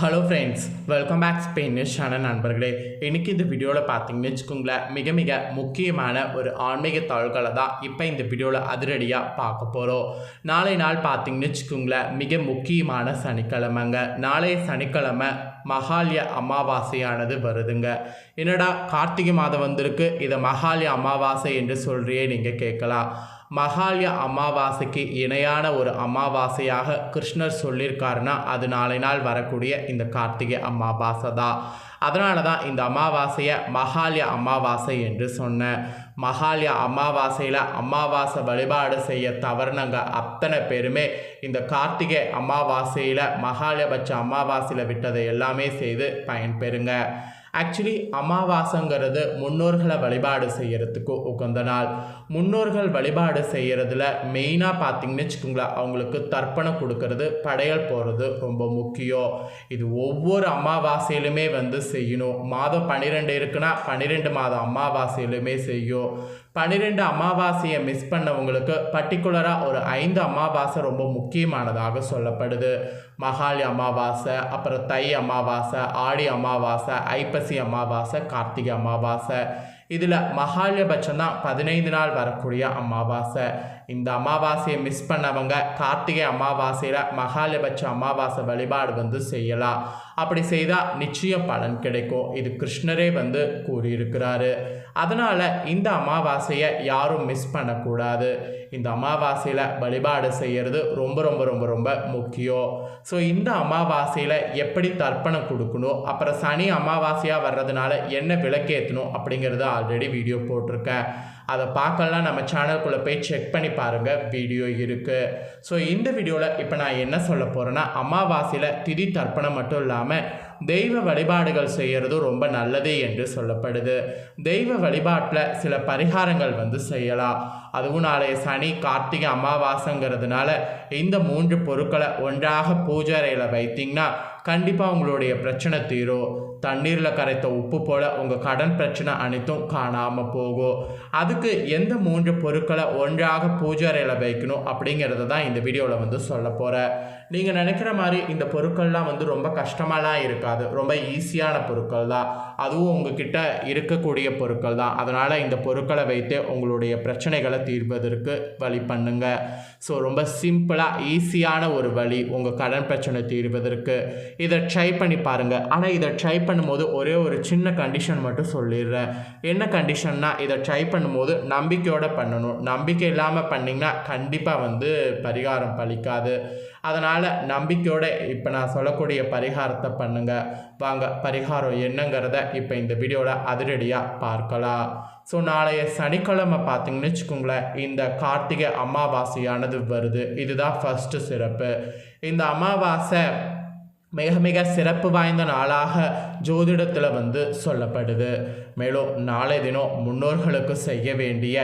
Hello friends welcome back Spain channel நண்பர்களே. இன்றைக்கி இந்த வீடியோவில் பார்த்தீங்கன்னு வச்சுக்கோங்களேன் மிக மிக முக்கியமான ஒரு ஆன்மீக தாள்களை தான் இப்போ இந்த வீடியோவில் அதிரடியாக பார்க்க போகிறோம் நாளை நாள் பார்த்தீங்கன்னு வச்சுக்கோங்களேன் மிக முக்கியமான சனிக்கிழமைங்க. நாளைய சனிக்கிழமை மகாலய அமாவாசையானது வருதுங்க. என்னடா கார்த்திகை மாதம் வந்திருக்கு இதை மகாலய அமாவாசை என்று சொல்கிறியே நீங்கள் கேட்கலாம். மகாலய அமாவாசைக்கு இணையான ஒரு அமாவாசையாக கிருஷ்ணர் சொல்லியிருக்காருன்னா அது நாளை நாள் வரக்கூடிய இந்த கார்த்திகை அமாவாசை தான். அதனால தான் இந்த அமாவாசையை மகாலய அமாவாசை என்று சொன்னேன். மகாலய அமாவாசையில் அமாவாசை வழிபாடு செய்ய தவறுனங்க அத்தனை பேருமே இந்த கார்த்திகை அமாவாசையில் மகாலயபட்ச அமாவாசையில் விட்டதை எல்லாமே செய்து பயன்பெறுங்க. ஆக்சுவலி அமாவாசைங்கிறது முன்னோர்களை வழிபாடு செய்கிறதுக்கு உகந்த நாள். முன்னோர்கள் வழிபாடு செய்கிறதுல மெயினாக பார்த்தீங்கன்னு வச்சுக்கோங்களேன் அவங்களுக்கு தர்ப்பணம் கொடுக்கறது படையல் போகிறது ரொம்ப முக்கியம். இது ஒவ்வொரு அமாவாசையிலுமே வந்து செய்யணும். மாதம் பன்னிரெண்டு இருக்குன்னா பன்னிரெண்டு மாதம் அமாவாசையிலுமே செய்யும். பன்னிரெண்டு அமாவாசையை மிஸ் பண்ணவங்களுக்கு பர்டிகுலராக ஒரு ஐந்து அமாவாசை ரொம்ப முக்கியமானதாக சொல்லப்படுது. மகாலி அமாவாசை அப்புறம் தை அமாவாசை ஆடி அமாவாசை ஐப்பசி அமாவாசை கார்த்திகை அமாவாசை. இதில் மகாலயபட்சம் தான் பதினைந்து நாள் வரக்கூடிய அமாவாசை. இந்த அமாவாசையை மிஸ் பண்ணவங்க கார்த்திகை அமாவாசையில் மகாலபட்ச அமாவாசை வழிபாடு வந்து செய்யலாம். அப்படி செய்தால் நிச்சயம் பலன் கிடைக்கும். இது கிருஷ்ணரே வந்து கூறியிருக்கிறாரு. அதனால் இந்த அமாவாசையை யாரும் மிஸ் பண்ணக்கூடாது. இந்த அமாவாசையில் வழிபாடு செய்கிறது ரொம்ப ரொம்ப ரொம்ப ரொம்ப முக்கியம். ஸோ இந்த அமாவாசையில் எப்படி தர்ப்பணம் கொடுக்கணும்? அப்புறம் சனி அமாவாசையாக வர்றதுனால என்ன விளக்கேற்றணும் அப்படிங்கிறத ஆல்ரெடி வீடியோ போட்டிருக்கேன். அதை பார்க்கலாம் நம்ம சேனலுக்குள்ளே போய் செக் பண்ணி பாருங்கள் வீடியோ இருக்குது ஸோ இந்த வீடியோவில் இப்போ நான் என்ன சொல்ல போகிறேன்னா அமாவாசையில் திதி தர்ப்பணம் மட்டும் இல்லாமல் தெய்வ வழிபாடுகள் செய்கிறது ரொம்ப நல்லது என்று சொல்லப்படுது. தெய்வ வழிபாட்டில் சில பரிகாரங்கள் வந்து செய்யலாம். அதுவும் நாளைய சனி கார்த்திகை அமாவாசைங்கிறதுனால இந்த மூன்று பொருட்களை ஒன்றாக பூஜை அறையில் வைத்தீங்கன்னா கண்டிப்பாக உங்களுடைய பிரச்சனை தீரும். தண்ணீரில் கரைத்த உப்பு போல் உங்கள் கடன் பிரச்சனை அனைத்தும் காணாமல் போகும். அதுக்கு எந்த மூன்று பொருட்களை ஒன்றாக பூஜை அறையில் வைக்கணும் அப்படிங்கிறத தான் இந்த வீடியோவில் வந்து சொல்ல போகிறேன் நீங்கள் நினைக்கிற மாதிரி இந்த பொருட்கள்லாம் வந்து ரொம்ப கஷ்டமாலாம் இருக்காது. ரொம்ப ஈஸியான பொருட்கள் தான். அதுவும் உங்ககிட்ட இருக்கக்கூடிய பொருட்கள் தான். அதனால் இந்த பொருட்களை வைத்து உங்களுடைய பிரச்சனைகளை தீர்ப்பதற்கு வழி பண்ணுங்க. ஸோ ரொம்ப சிம்பிளாக ஈஸியான ஒரு வழி உங்கள் கடன் பிரச்சனை தீர்வதற்கு இதை ட்ரை பண்ணி பாருங்கள் ஆனால் இதை ட்ரை பண்ணும்போது ஒரே ஒரு சின்ன கண்டிஷன் மட்டும் சொல்லிடுறேன். என்ன கண்டிஷன்னா இதை ட்ரை பண்ணும்போது நம்பிக்கையோடு பண்ணணும். நம்பிக்கை இல்லாமல் பண்ணிங்கன்னா கண்டிப்பாக வந்து பரிகாரம் பலிக்காது அதனால் நம்பிக்கையோடு இப்போ நான் சொல்லக்கூடிய பரிகாரத்தை பண்ணுங்கள் வாங்க பரிகாரம் என்னங்கிறத இப்போ இந்த வீடியோவில் அதிரடியாக பார்க்கலாம். ஸோ நாளைய சனிக்கிழமை பார்த்தீங்கன்னு வச்சுக்கோங்களேன் இந்த கார்த்திகை அமாவாசையானது வருது. இதுதான் ஃபஸ்ட்டு சிறப்பு. இந்த அமாவாசை மிக மிக சிறப்பு வாய்ந்த நாளாக ஜோதிடத்தில் வந்து சொல்லப்படுது. மேலும் நாளை தினம் முன்னோர்களுக்கு செய்ய வேண்டிய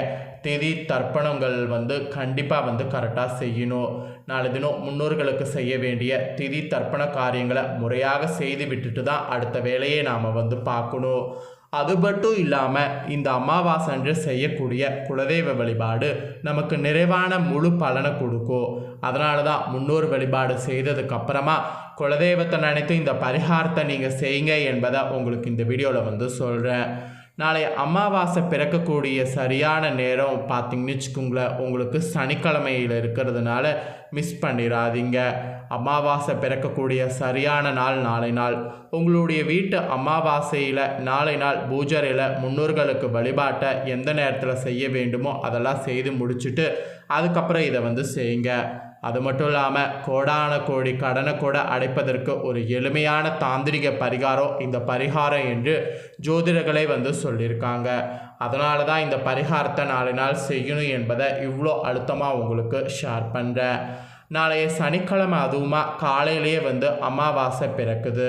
திதி தர்ப்பணங்கள் வந்து கண்டிப்பாக வந்து கரெக்டாக செய்யணும். நாளை தினம் முன்னோர்களுக்கு செய்ய வேண்டிய திதி தர்ப்பண காரியங்களை முறையாக செய்து விட்டுட்டு தான் அடுத்த வேலையை நாம் வந்து பார்க்கணும். அது மட்டும் இல்லாமல் இந்த அமாவாசை அன்று செய்யக்கூடிய குலதெய்வ வழிபாடு நமக்கு நிறைவான முழு பலனை கொடுக்கும். அதனால தான் முன்னோர் வழிபாடு செய்ததுக்கு அப்புறமா குலதெய்வத்தை நினைத்து இந்த பரிகாரத்தை நீங்கள் செய்யுங்க என்பதை உங்களுக்கு இந்த வீடியோவில் வந்து சொல்கிறேன் நாளை அமாவாசை பிறக்கக்கூடிய சரியான நேரம் பார்த்தீங்கன்னு வச்சுக்கோங்களேன். உங்களுக்கு சனிக்கிழமையில் இருக்கிறதுனால மிஸ் பண்ணிடாதீங்க அமாவாசை பிறக்கக்கூடிய சரியான நாள் நாளை நாள். உங்களுடைய வீட்டு அமாவாசையில் நாளை நாள் பூஜரையில் முன்னோர்களுக்கு வழிபாட்டை எந்த நேரத்தில் செய்ய வேண்டுமோ அதெல்லாம் செய்து முடிச்சுட்டு அதுக்கப்புறம் இதை வந்து செய்யுங்க. அது மட்டும் இல்லாமல் கோடான கோடி கடனை கூட அடைப்பதற்கு ஒரு எளிமையான தாந்திரிக பரிகாரம் இந்த பரிகாரம் என்று ஜோதிடர்களே வந்து சொல்லியிருக்காங்க. அதனால தான் இந்த பரிகாரத்தை நாளை நாள் செய்யணும் என்பதை இவ்வளோ அழுத்தமாக உங்களுக்கு ஷேர் பண்ணுறேன் நாளைய சனிக்கிழமை அதுவுமா காலையிலேயே வந்து அமாவாசை பிறக்குது.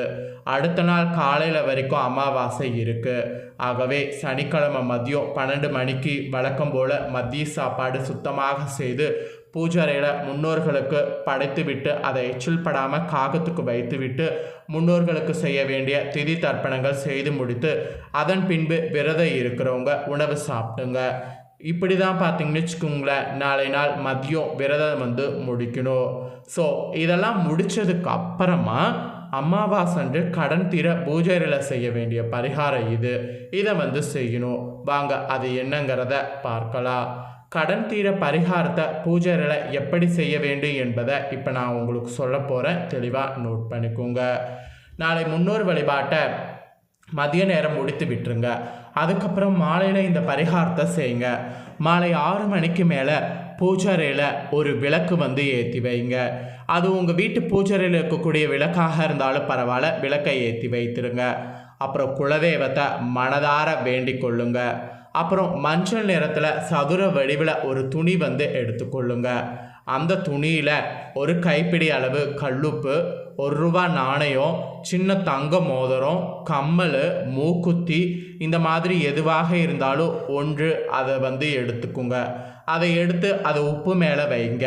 அடுத்த நாள் காலையில் வரைக்கும் அமாவாசை இருக்குது ஆகவே சனிக்கிழமை மதியம் பன்னெண்டு மணிக்கு வழக்கம் போல் மதிய சாப்பாடு சுத்தமாக செய்து பூஜாரையில் முன்னோர்களுக்கு படைத்துவிட்டு அதை எச்சில் படாமல் காகத்துக்கு வைத்துவிட்டு முன்னோர்களுக்கு செய்ய வேண்டிய திதி தர்ப்பணங்கள் செய்து முடித்து அதன் பின்பு விரதம் இருக்கிறவங்க உணவு சாப்பிடுங்க. இப்படி தான் பார்த்தீங்கன்னு வச்சுக்கோங்களேன். நாளை நாள் மதியம் விரதம் வந்து முடிக்கணும். ஸோ இதெல்லாம் முடித்ததுக்கு அப்புறமா அமாவாசன்று கடன் தீர பூஜைகளை செய்ய வேண்டிய பரிகாரம் இது. இதை வந்து செய்யணும். வாங்க அது என்னங்கிறத பார்க்கலாம். கடன் தீர பரிகாரத்தை பூஜைகளை எப்படி செய்ய வேண்டும் என்பதை இப்போ நான் உங்களுக்கு சொல்ல போகிறேன் தெளிவாக நோட் பண்ணிக்கோங்க. நாளை முன்னோர் வழிபாட்டை மதிய நேரம் முடித்து விட்டுருங்க. அதுக்கப்புறம் மாலையில் இந்த பரிகாரத்தை செய்யுங்க. மாலை ஆறு மணிக்கு மேலே பூஜாரையில் ஒரு விளக்கு வந்து ஏற்றி வைங்க. அது உங்கள் வீட்டு பூஜாரையில் இருக்கக்கூடிய விளக்காக இருந்தாலும் பரவாயில்ல விளக்கை ஏற்றி வைத்திருங்க. அப்புறம் குலதெய்வத்தை மனதார வேண்டிக் கொள்ளுங்க. அப்புறம் மஞ்சள் நிறத்தில் சதுர வடிவில் ஒரு துணி வந்து எடுத்துக்கொள்ளுங்க அந்த துணியில் ஒரு கைப்பிடி அளவு கல்லுப்பு ஒரு ரூபா நாணயம் சின்ன தங்க மோதிரம் கம்மல் மூக்குத்தி இந்த மாதிரி எதுவாக இருந்தாலும் ஒன்று அதை வந்து எடுத்துக்குங்க. அதை எடுத்து அதை உப்பு மேலே வைங்க.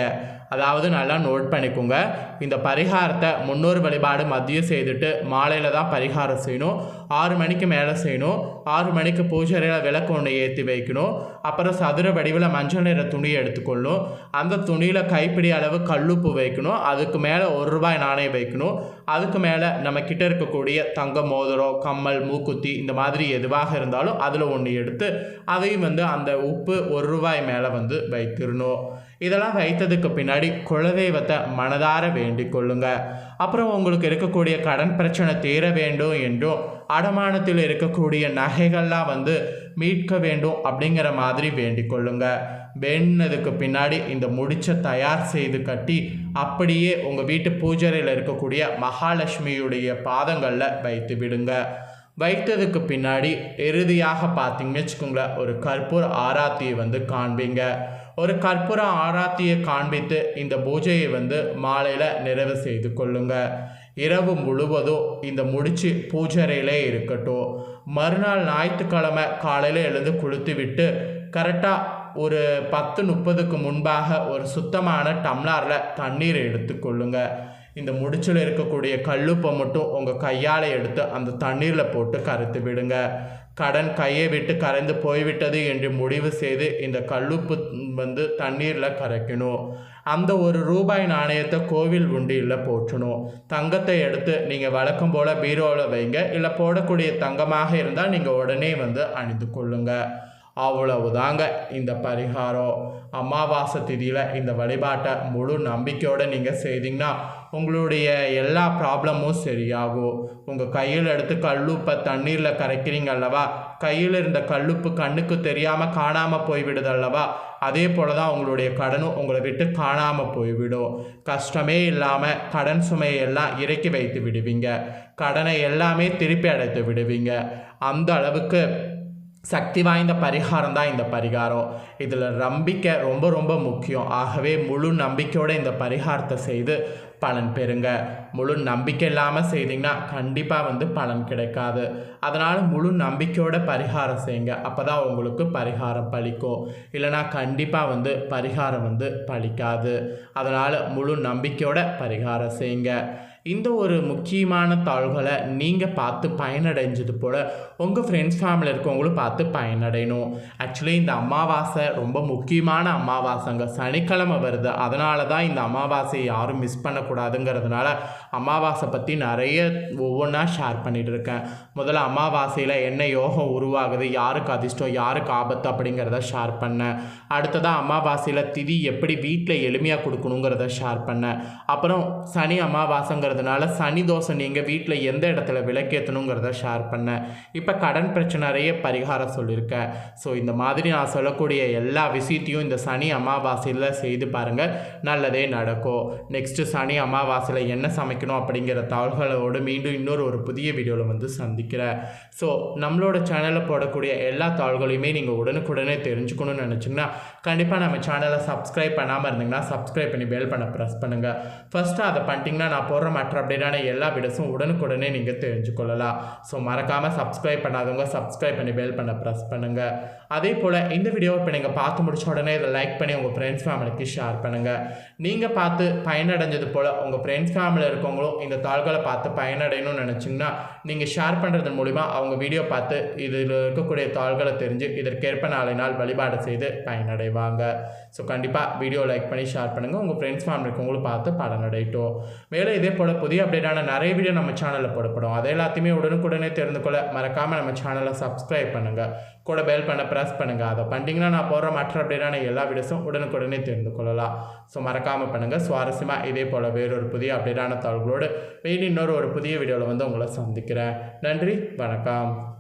அதாவது நல்லா நோட் பண்ணிக்கோங்க. இந்த பரிகாரத்தை முன்னோர் வழிபாடு மதியம் செய்துட்டு மாலையில் தான் பரிகாரம் செய்யணும். ஆறு மணிக்கு மேலே செய்யணும். ஆறு மணிக்கு பூஜையில் விளக்கு ஒன்று ஏற்றி வைக்கணும். அப்புறம் சதுர வடிவில் மஞ்சள் நிற துணியை எடுத்துக்கொள்ளணும். அந்த துணியில் கைப்பிடி அளவு கல்லுப்பு வைக்கணும். அதுக்கு மேலே ஒரு ரூபாய் நாணயம் வைக்கணும். அதுக்கு மேலே நம்ம கிட்ட இருக்கக்கூடிய தங்க மோதிரம் கம்மல் மூக்குத்தி இந்த மாதிரி எதுவாக இருந்தாலும் அதில் ஒன்று எடுத்து அதையும் வந்து அந்த உப்பு ஒரு ரூபாய் மேலே வந்து வைத்திருணும். இதெல்லாம் வைத்ததுக்கு பின்னாடி குலதெய்வத்தை மனதார வேண்டிக் கொள்ளுங்க அப்புறம் உங்களுக்கு இருக்கக்கூடிய கடன் பிரச்சனை தீர வேண்டும் என்றும் அடமானத்தில் இருக்கக்கூடிய நகைகள்லாம் வந்து மீட்க வேண்டும் அப்படிங்கிற மாதிரி வேண்டிக் கொள்ளுங்க வேண்டினதுக்கு பின்னாடி இந்த முடிச்ச தயார் செய்து கட்டி அப்படியே உங்கள் வீட்டு பூஜரையில் இருக்கக்கூடிய மகாலட்சுமியுடைய பாதங்களில் வைத்து விடுங்க. வைத்ததுக்கு பின்னாடி இறுதியாக பார்த்தீங்கன்னு வச்சுக்கோங்களேன் ஒரு கற்பூர் ஆராத்தியை வந்து காண்பீங்க. ஒரு கற்பூர ஆராத்தியை காண்பித்து இந்த பூஜையை வந்து மாலையில் நிறைவு செய்து கொள்ளுங்க. இரவு முழுவதும் இந்த முடிச்சு பூஜரையிலே இருக்கட்டும். மறுநாள் ஞாயிற்றுக்கிழமை காலையில் எழுந்து குளித்து விட்டு கரெக்டாக ஒரு பத்து முப்பதுக்கு முன்பாக ஒரு சுத்தமான டம்ளாரில் தண்ணீர் எடுத்துக்கொள்ளுங்க இந்த முடிச்சில் இருக்கக்கூடிய கல்லுப்பை மட்டும் உங்கள் கையால் எடுத்து அந்த தண்ணீரில் போட்டு கரைத்து விடுங்க. கடன் கையை விட்டு கரைந்து போய்விட்டது என்று முடிவு செய்து இந்த கல்லுப்பு வந்து தண்ணீரில் கரைக்கணும். அந்த ஒரு ரூபாய் நாணயத்தை கோவில் உண்டியில் போற்றணும். தங்கத்தை எடுத்து நீங்கள் வழக்கம் போல் பீரோவில் வைங்க. இல்லை போடக்கூடிய தங்கமாக இருந்தால் நீங்கள் உடனே வந்து அணிந்து கொள்ளுங்கள் அவ்வளவுதாங்க இந்த பரிகாரம். அமாவாசை திதியில் இந்த வழிபாட்டை முழு நம்பிக்கையோடு நீங்கள் செய்தீங்கன்னா உங்களுடைய எல்லா ப்ராப்ளமும் சரியாகும். உங்கள் கையில் எடுத்து கல்லுப்பை தண்ணீரில் கரைக்கிறீங்க அல்லவா? கையில் இருந்த கல்லுப்பு கண்ணுக்கு தெரியாமல் காணாமல் போய்விடுது அல்லவா? அதே போல தான் உங்களுடைய கடனும் உங்களை விட்டு காணாமல் போய்விடும். கஷ்டமே இல்லாமல் கடன் சுமையை எல்லாம் இறக்கி வைத்து விடுவீங்க. கடனை எல்லாமே திருப்பி அடைத்து விடுவீங்க. அந்த அளவுக்கு சக்தி வாய்ந்த பரிகாரம் தான் இந்த பரிகாரம். இதில் நம்பிக்கை ரொம்ப ரொம்ப முக்கியம். ஆகவே முழு நம்பிக்கையோடு இந்த பரிகாரத்தை செய்து பலன் பெறுங்க. முழு நம்பிக்கை இல்லாமல் செய்தீங்கன்னா கண்டிப்பாக வந்து பலன் கிடைக்காது. அதனால் முழு நம்பிக்கையோட பரிகாரம் செய்யுங்க. அப்போ தான் உங்களுக்கு பரிகாரம் பழிக்கும் இல்லைனா கண்டிப்பாக வந்து பரிகாரம் வந்து பழிக்காது அதனால் முழு நம்பிக்கையோட பரிகாரம் செய்யுங்க. இந்த ஒரு முக்கியமான தாள்களை நீங்கள் பார்த்து பயனடைஞ்சது போல் உங்கள் ஃப்ரெண்ட்ஸ் ஃபேமிலி இருக்கவங்களும் பார்த்து பயனடையணும். ஆக்சுவலி இந்த அமாவாசை ரொம்ப முக்கியமான அமாவாசைங்க. சனிக்கிழமை வருது. அதனால தான் இந்த அமாவாசையை யாரும் மிஸ் பண்ணக்கூடாதுங்கிறதுனால அமாவாசை பற்றி நிறைய ஒவ்வொன்றா ஷேர் பண்ணிகிட்டு இருக்கேன். முதல்ல அமாவாசையில் என்ன யோகம் உருவாகுது? யாருக்கு அதிர்ஷ்டம்? யாருக்கு ஆபத்து? அப்படிங்கிறத ஷேர் பண்ணேன். அடுத்ததாக அமாவாசையில் திதி எப்படி வீட்டில் எளிமையாக கொடுக்கணுங்கிறத ஷேர் பண்ணேன். அப்புறம் சனி அமாவாசைங்கிறதுனால சனி தோசை நீங்கள் வீட்டில் எந்த இடத்துல விளக்கேற்றணுங்கிறத ஷேர் பண்ணேன் இப்போ கடன் பிரச்சனை நிறைய பரிகாரம் சொல்லியிருக்கேன் ஸோ இந்த மாதிரி நான் சொல்லக்கூடிய எல்லா விஷயத்தையும் இந்த சனி அமாவாசையில் செய்து பாருங்கள் நல்லதே நடக்கும். நெக்ஸ்ட்டு சனி அமாவாசையில் என்ன சமைக்கணும் அப்படிங்கிற தகவல்களோடு மீண்டும் இன்னொரு ஒரு புதிய வீடியோவில் வந்து சந்திக்கிறேன். ஸோ நம்மளோட சேனலில் போடக்கூடிய எல்லா தாள்களையுமே நீங்கள் உடனுக்குடனே தெரிஞ்சுக்கணும்னு நினச்சிங்கன்னா கண்டிப்பாக நம்ம சேனலை சப்ஸ்கிரைப் பண்ணாமல் இருந்தீங்கன்னா சப்ஸ்கிரைப் பண்ணி பெல் பண்ண ப்ரெஸ் பண்ணுங்கள் ஃபஸ்ட்டு அதை பண்ணிட்டீங்கன்னா நான் போடுற மற்ற அப்டேட்டான எல்லா வீடியோஸும் உடனுக்குடனே நீங்கள் தெரிஞ்சுக்கொள்ளலாம். ஸோ மறக்காமல் சப்ஸ்கிரைப் பண்ணாதவங்க சப்ஸ்கிரைப் பண்ணி பெல் பண்ண ப்ரெஸ் பண்ணுங்கள் அதே போல் இந்த வீடியோவை இப்போ நீங்கள் பார்த்து முடிச்ச உடனே இதை லைக் பண்ணி உங்கள் ஃப்ரெண்ட்ஸ் ஃபேமிலிக்கு ஷேர் பண்ணுங்கள் நீங்கள் பார்த்து பயனடைஞ்சது போல் உங்கள் ஃப்ரெண்ட்ஸ் ஃபேமிலியில் இருக்கவங்களும் இந்த தாள்களை பார்த்து பயனடையணும்னு நினச்சிங்கன்னா நீங்கள் ஷேர் பண்ணுறது மூலிமா அவங்க வீடியோ பார்த்து இதில் இருக்கக்கூடிய தாள்களை தெரிஞ்சு இதற்கேற்ப நாளை நாள் வழிபாடு செய்து பயனடைவாங்க. ஸோ கண்டிப்பாக வீடியோ லைக் பண்ணி ஷேர் பண்ணுங்கள் உங்கள் ஃப்ரெண்ட்ஸ் ஃபேமிலி இருக்கவங்களும் பார்த்து பலனடையட்டும். மேலே இதே போல் புதிய அப்டேட்டான நிறைய வீடியோ நம்ம சேனலில் போடப்படும். அதை எல்லாத்தையுமே உடனுக்குடனே தெரிந்து கொள்ள மறக்காமல் நம்ம சேனலை சப்ஸ்கிரைப் பண்ணுங்கள் கூட பெல் பண்ண ப்ரெஸ் பண்ணுங்கள் அதை பண்ணிட்டீங்கன்னா நான் போடுற மற்ற அப்டேட்டான எல்லா வீடியோஸும் உடனுக்குடனே தெரிந்து கொள்ளலாம். ஸோ மறக்காமல் பண்ணுங்கள் சுவாரஸ்யமாக இதே போல் வேறொரு புதிய அப்டேட்டான தகவல்களோடு மீண்டும் இன்னொரு ஒரு புதிய வீடியோவில் வந்து உங்களை சந்திக்கிறேன். நன்றி. வணக்கம்.